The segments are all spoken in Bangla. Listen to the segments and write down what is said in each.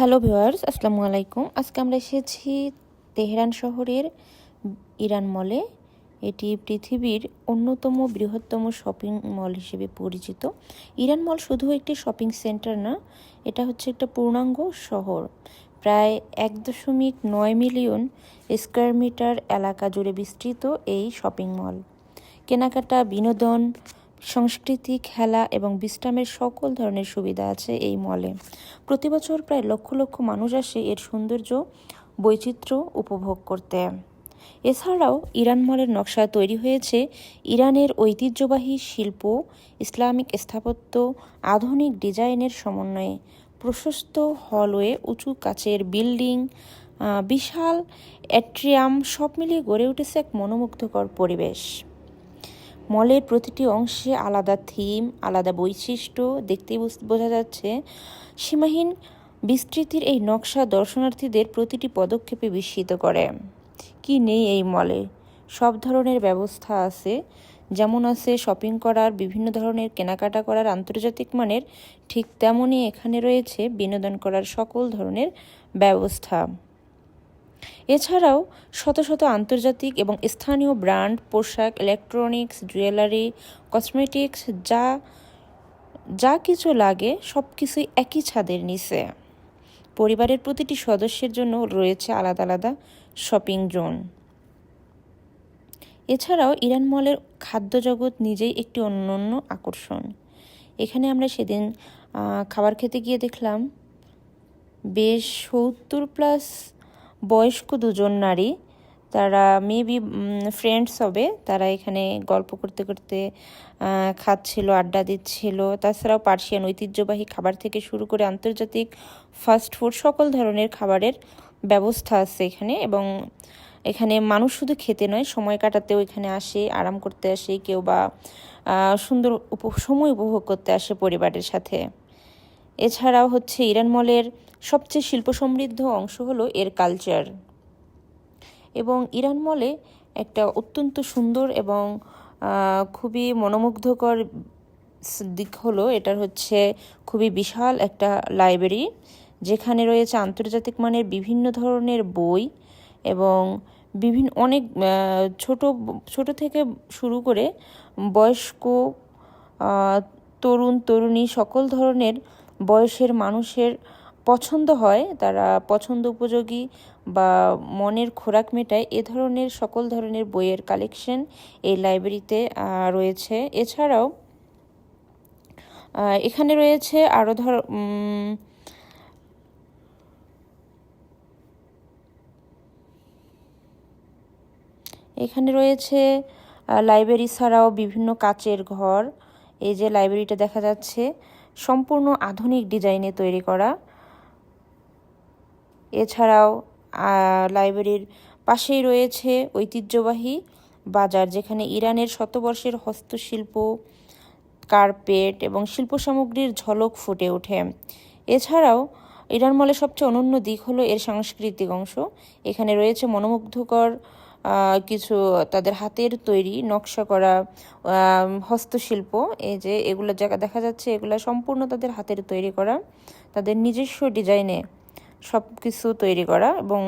হ্যালো ভিউয়ার্স, আসসালামু আলাইকুম। আজকে আমরা এসেছি তেহরান শহরের ইরান মলে। এটি পৃথিবীর অন্যতম বৃহত্তম শপিং মল হিসেবে পরিচিত। ইরান মল শুধু একটি শপিং সেন্টার না, এটা হচ্ছে একটা পূর্ণাঙ্গ শহর। প্রায় এক দশমিক নয় মিলিয়ন স্কোয়ার মিটার এলাকা জুড়ে বিস্তৃত এই শপিং মল। কেনাকাটা, বিনোদন সংস্কৃতি, খেলা এবং বিশ্রামের সকল ধরনের সুবিধা আছে এই মলে। প্রতি বছর প্রায় লক্ষ লক্ষ মানুষ আসে এর সৌন্দর্য, বৈচিত্র্য উপভোগ করতে। এছাড়াও ইরান মলের নকশা তৈরি হয়েছে ইরানের ঐতিহ্যবাহী শিল্প, ইসলামিক স্থাপত্য, আধুনিক ডিজাইনের সমন্বয়ে। প্রশস্ত হলওয়ে, উঁচু কাচের বিল্ডিং বিশাল অ্যাট্রিয়াম সব মিলিয়ে গড়ে উঠেছে এক মনোমুগ্ধকর পরিবেশ। মলের প্রতিটি অংশে আলাদা থিম, আলাদা বৈশিষ্ট্য দেখতেই বোঝা যাচ্ছে। সীমাহীন বিস্তৃতির এই নকশা দর্শনার্থীদের প্রতিটি পদক্ষেপে বিস্মিত করে। কি নেই এই মলে? সব ধরনের ব্যবস্থা আছে। যেমন আছে শপিং করার, বিভিন্ন ধরনের কেনাকাটা করার, আন্তর্জাতিক মানের, ঠিক তেমনই এখানে রয়েছে বিনোদন করার সকল ধরনের ব্যবস্থা। এছাড়াও শত শত আন্তর্জাতিক এবং স্থানীয় ব্র্যান্ড, পোশাক, ইলেকট্রনিক্স, জুয়েলারি, কসমেটিক্স, যা যা কিছু লাগে সব কিছুই একই ছাদের নিচে। পরিবারের প্রতিটি সদস্যের জন্য রয়েছে আলাদা আলাদা শপিং জোন। এছাড়াও ইরান মলের খাদ্য জগৎ নিজেই একটি অন্যান্য আকর্ষণ। এখানে আমরা সেদিন খাবার খেতে গিয়ে দেখলাম, বেশ সত্তর প্লাস বয়স্ক দুজন নারী, তারা মেবি ফ্রেন্ডস হবে। তারা এখানে গল্প করতে করতে খাচ্ছিল, আড্ডা দিচ্ছিল। তাছাড়াও পার্সিয়ান ঐতিহ্যবাহী খাবার থেকে শুরু করে আন্তর্জাতিক ফাস্ট ফুড সকল ধরনের খাবারের ব্যবস্থা আছে এখানে। এবং এখানে মানুষ শুধু খেতে নয়, সময় কাটাতেও এখানে আসে, আরাম করতে আসে, কেউ বা সুন্দর উপ, সময় উপভোগ করতে আসে পরিবারের সাথে। এছাড়াও হচ্ছে ইরান মলের সবচেয়ে শিল্প সমৃদ্ধ অংশ হলো এর কালচার এবং ইরান মলে একটা অত্যন্ত সুন্দর এবং খুবই মনোমুগ্ধকর দিক হলো এটার হচ্ছে খুবই বিশাল একটা লাইব্রেরি যেখানে রয়েছে আন্তর্জাতিক মানের বিভিন্ন ধরনের বই এবং বিভিন্ন অনেক ছোট ছোট থেকে শুরু করে বয়স্ক তরুণ, তরুণী সকল ধরনের বয়সের মানুষের পছন্দ হয়, তারা পছন্দ উপযোগী বা মনের খোরাক মেটায়, এ ধরনের সকল ধরনের বইয়ের কালেকশন এই লাইব্রেরিতে রয়েছে। এছাড়াও এখানে রয়েছে আরও ধর এখানে রয়েছে লাইব্রেরি ছাড়াও বিভিন্ন কাচের ঘর। এই যে লাইব্রেরিটা দেখা যাচ্ছে সম্পূর্ণ আধুনিক ডিজাইনে তৈরি করা। এছাড়াও লাইব্রেরির পাশেই রয়েছে ঐতিহ্যবাহী বাজার, যেখানে ইরানের শতবর্ষের হস্তশিল্প, কার্পেট এবং শিল্প সামগ্রীর ঝলক ফুটে ওঠে। এছাড়াও, ইরান মলের সবচেয়ে অনন্য দিক হলো এর সাংস্কৃতিক অংশ। এখানে রয়েছে মনোমুগ্ধকর কিছু তাদের হাতের তৈরি নকশা করা হস্তশিল্প, এই যে এগুলো জায়গা দেখা যাচ্ছে এগুলো সম্পূর্ণ তাদের হাতের তৈরি করা, তাদের নিজস্ব ডিজাইনে সব কিছু তৈরি করা এবং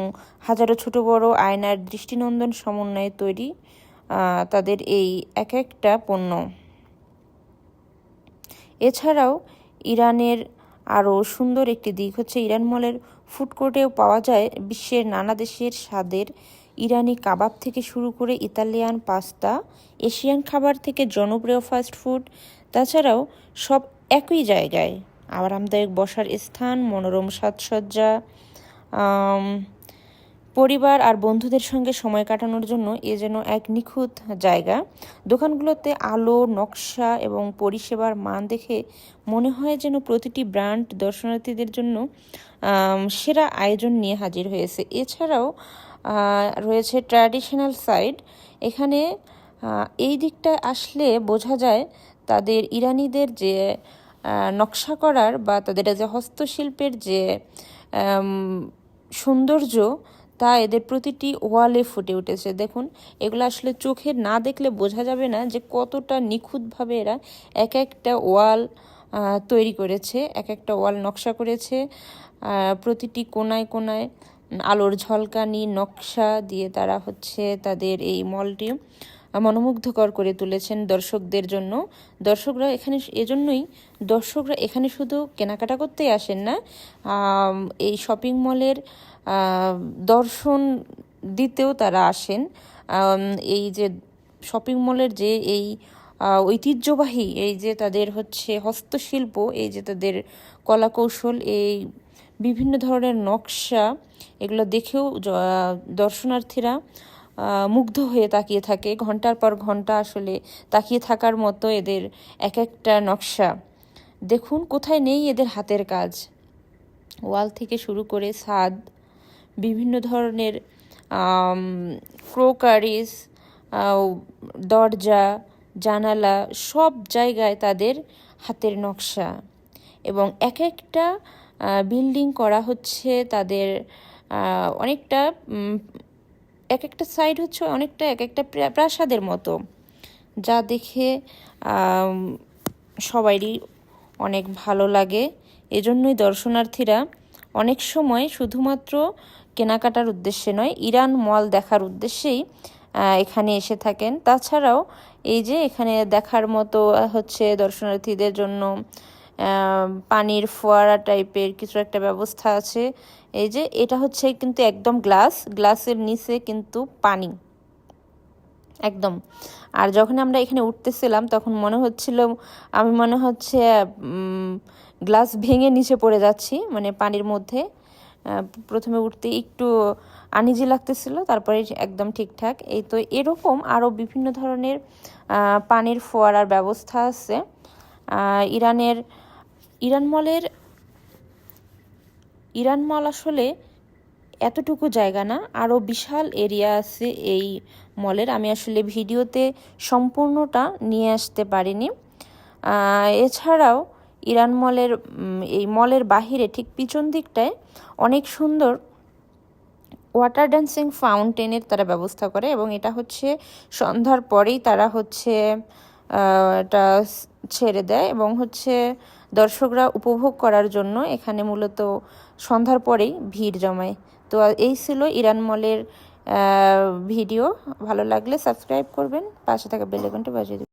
হাজারো ছোট বড় আয়নার দৃষ্টিনন্দন সমন্বয়ে তৈরি তাদের এই এক একটা পণ্য। এছাড়াও ইরানের আরও সুন্দর একটি দিক হচ্ছে ইরান মলের ফুড কোর্টেও পাওয়া যায় বিশ্বের নানা দেশের স্বাদের ইরানি কাবাব থেকে শুরু করে ইতালিয়ান পাস্তা, এশিয়ান খাবার থেকে জনপ্রিয় ফাস্ট ফুড তাছাড়াও সব একই জায়গায়। আরামদায়ক বসার স্থান, মনোরম সাজসজ্জা পরিবার আর বন্ধুদের সঙ্গে সময় কাটানোর জন্য এ যেন এক নিখুঁত জায়গা। দোকানগুলোতে আলো, নকশা এবং পরিষেবার মান দেখে মনে হয় যেন প্রতিটি ব্র্যান্ড দর্শনার্থীদের জন্য সেরা আয়োজন নিয়ে হাজির হয়েছে। এছাড়াও রয়েছে ট্র্যাডিশনাল সাইড এখানে এই দিকটা আসলে বোঝা যায় তাদের ইরানিদের যে নকশা করার বা তাদের যে হস্তশিল্পের যে সৌন্দর্য তা এদের প্রতিটি ওয়ালে ফুটে উঠেছে। দেখুন, এগুলো আসলে চোখে না দেখলে বোঝা যাবে না যে কতটা নিখুঁতভাবে এরা এক একটা ওয়াল তৈরি করেছে, এক একটা ওয়াল নকশা করেছে প্রতিটি কোনায় কোনায় আলোর ঝলকানি নকশা দিয়ে তারা হচ্ছে তাদের এই মলটি মনোমুগ্ধকর করে তুলেছেন দর্শকদের জন্য। দর্শকরা এখানে এজন্যই দর্শকরা এখানে শুধু কেনাকাটা করতেই আসেন না এই শপিং মলের দর্শন দিতেও তারা আসেন। এই যে শপিং মলের যে এই ঐতিহ্যবাহী, এই যে তাদের হচ্ছে হস্তশিল্প, এই যে তাদের কলাকৌশল, এই বিভিন্ন ধরনের নকশা, এগুলো দেখেও দর্শনার্থীরা মুগ্ধ হয়ে তাকিয়ে থাকে। ঘণ্টার পর ঘণ্টা আসলে তাকিয়ে থাকার মতো এদের এক একটা নকশা। দেখুন, কোথায় নেই এদের হাতের কাজ। ওয়াল থেকে শুরু করে ছাদ, বিভিন্ন ধরনের ক্রোকারিস দরজা, জানালা, সব জায়গায় তাদের হাতের নকশা। এবং এক একটা বিল্ডিং করা হচ্ছে তাদের অনেকটা এক একটা সাইড হচ্ছে অনেকটা এক একটা প্রা- প্রাসাদের মতো, যা দেখে সবারই অনেক ভালো লাগে। এজন্যই দর্শনার্থীরা অনেক সময় শুধুমাত্র কেনাকাটার উদ্দেশ্যে নয়, ইরান মল দেখার উদ্দেশ্যেই এখানে এসে থাকেন। তাছাড়াও এই যে এখানে দেখার মতো হচ্ছে দর্শনার্থীদের জন্য পানির ফোয়ারা টাইপের কিছু একটা ব্যবস্থা আছে। এই যে এটা হচ্ছে কিন্তু একদম গ্লাস, গ্লাসের নিচে কিন্তু পানি। একদম। আর যখন আমরা এখানে উঠতেছিলাম, তখন মনে হচ্ছিল, আমি মনে হচ্ছে গ্লাস ভেঙে নিচে পড়ে যাচ্ছি মানে পানির মধ্যে। প্রথমে উঠতে একটু আনিজি লাগতেছিল, তারপরে একদম ঠিকঠাক। এই তো এরকম আরও বিভিন্ন ধরনের পানির ফোয়ারার ব্যবস্থা আছে। ইরানের ইরান মলের, ইরান মল আসলে এতটুকু জায়গা না, আরও বিশাল এরিয়া আছে এই মলের। আমি আসলে ভিডিওতে সম্পূর্ণটা নিয়ে আসতে পারিনি। এছাড়াও ইরান মলের এই মলের বাহিরে ঠিক পিছন দিকটায় অনেক সুন্দর ওয়াটার ড্যান্সিং ফাউন্টেনের তারা ব্যবস্থা করে এবং এটা হচ্ছে সন্ধ্যার পরেই তারা হচ্ছে এটা ছেড়ে দেয় এবং হচ্ছে দর্শকরা উপভোগ করার জন্য এখানে মূলত সন্ধ্যার পরেই ভিড় জমায়। তো এই ছিল ইরান মলের ভিডিও। ভালো লাগলে সাবস্ক্রাইব করবেন, পাশে থাকা বেলেকনটা বাজিয়ে দেবেন।